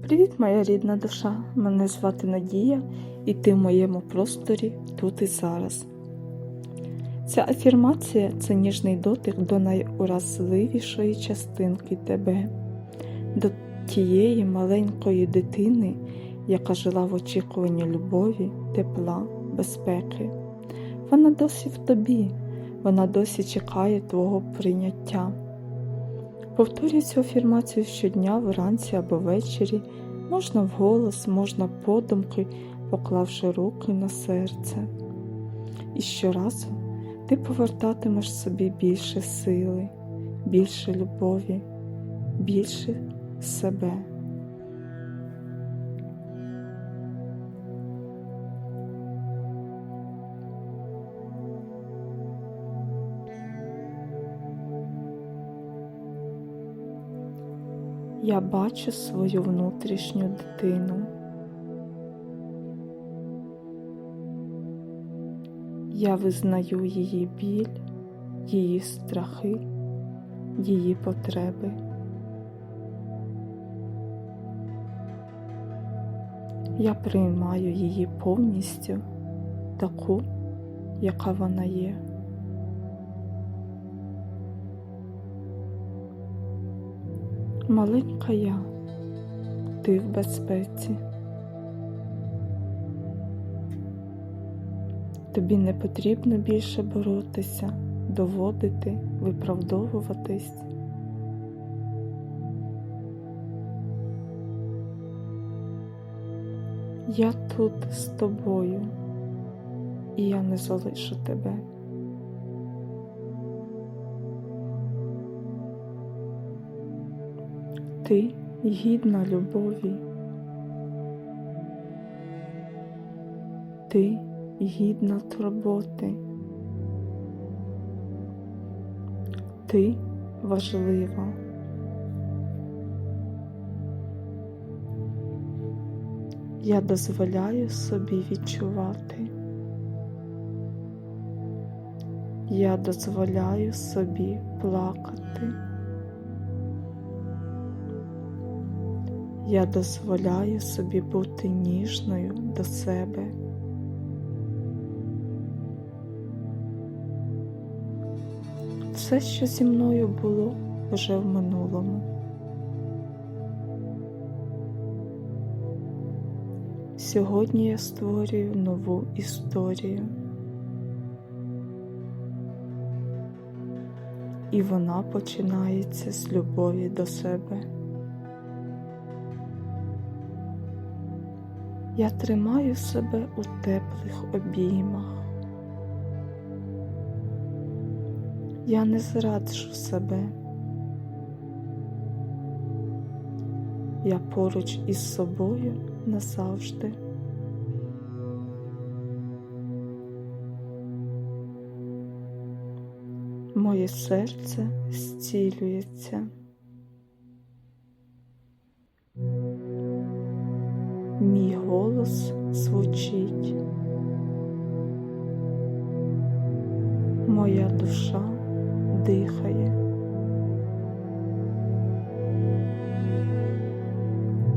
Привіт, моя рідна душа! Мене звати Надія, і ти в моєму просторі тут і зараз. Ця афірмація це ніжний дотик до найуразливішої частинки тебе, до тієї маленької дитини, яка жила в очікуванні любові, тепла, безпеки. Вона досі в тобі, вона досі чекає твого прийняття. Повторюй цю афірмацію щодня, вранці або ввечері, можна вголос, можна подумки, поклавши руки на серце. І щоразу ти повертатимеш собі більше сили, більше любові, більше себе. Я бачу свою внутрішню дитину. Я визнаю її біль, її страхи, її потреби. Я приймаю її повністю таку, яка вона є. Маленька я, ти в безпеці. Тобі не потрібно більше боротися, доводити, виправдовуватись. Я тут з тобою, і я не залишу тебе. Ти гідна любові. Ти гідна турботи. Ти важлива. Я дозволяю собі відчувати. Я дозволяю собі плакати. Я дозволяю собі бути ніжною до себе. Все, що зі мною було, вже в минулому. Сьогодні я створюю нову історію. І вона починається з любові до себе. Я тримаю себе у теплих обіймах. Я не зраджу себе. Я поруч із собою назавжди. Моє серце зцілюється. Голос звучить. Моя душа дихає.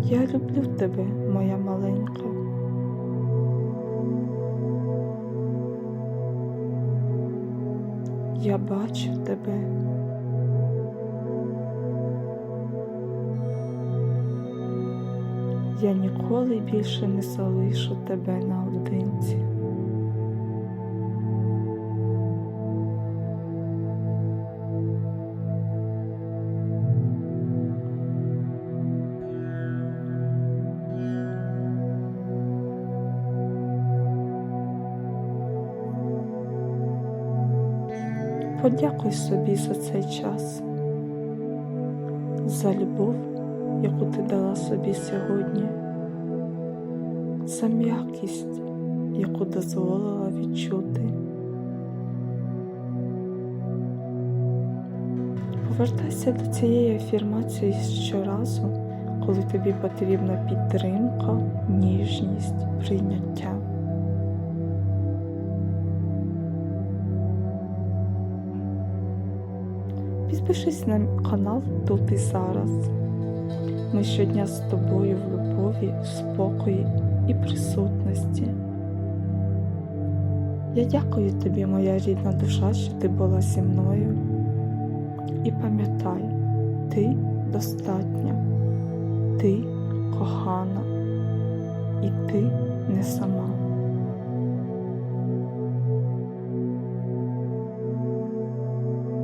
Я люблю тебе, моя маленька. Я бачу тебе. Я ніколи більше не залишу тебе наодинці. Подякуй собі за цей час, за любов, яку ти дала собі сьогодні, за м'якість, яку дозволила відчути. Повертайся до цієї афірмації щоразу, коли тобі потрібна підтримка, ніжність, прийняття. Підпишись на канал тут і зараз. Ми щодня з тобою в любові, в спокої і присутності. Я дякую тобі, моя рідна душа, що ти була зі мною. І пам'ятай, ти достатня, ти кохана, і ти не сама.